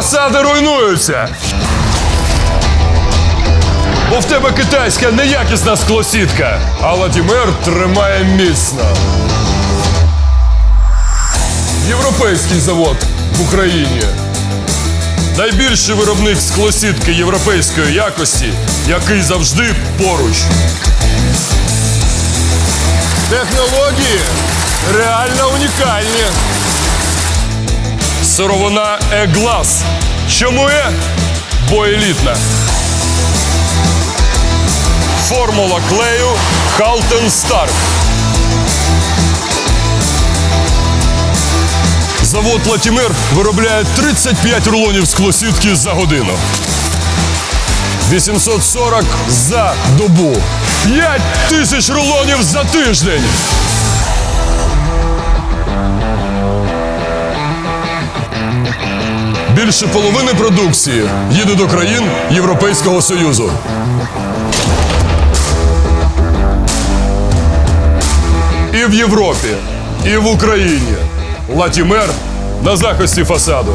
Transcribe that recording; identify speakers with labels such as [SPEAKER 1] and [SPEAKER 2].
[SPEAKER 1] Фасади руйнуються. Бо в тебе китайська неякісна склосітка, а Ладімер тримає міцно. Європейський завод в Україні. Найбільший виробник склосітки європейської якості, який завжди поруч. Технології реально унікальні. Сировина Е-Глас. Чому Е? Бо елітна. Формула клею Халтен Старк. Завод Латімер виробляє 35 рулонів склосітки за годину. 840 за добу. 5 тисяч рулонів за тиждень. Більше половини продукції їде до країн Європейського Союзу. І в Європі, і в Україні. Латімер на захисті фасаду.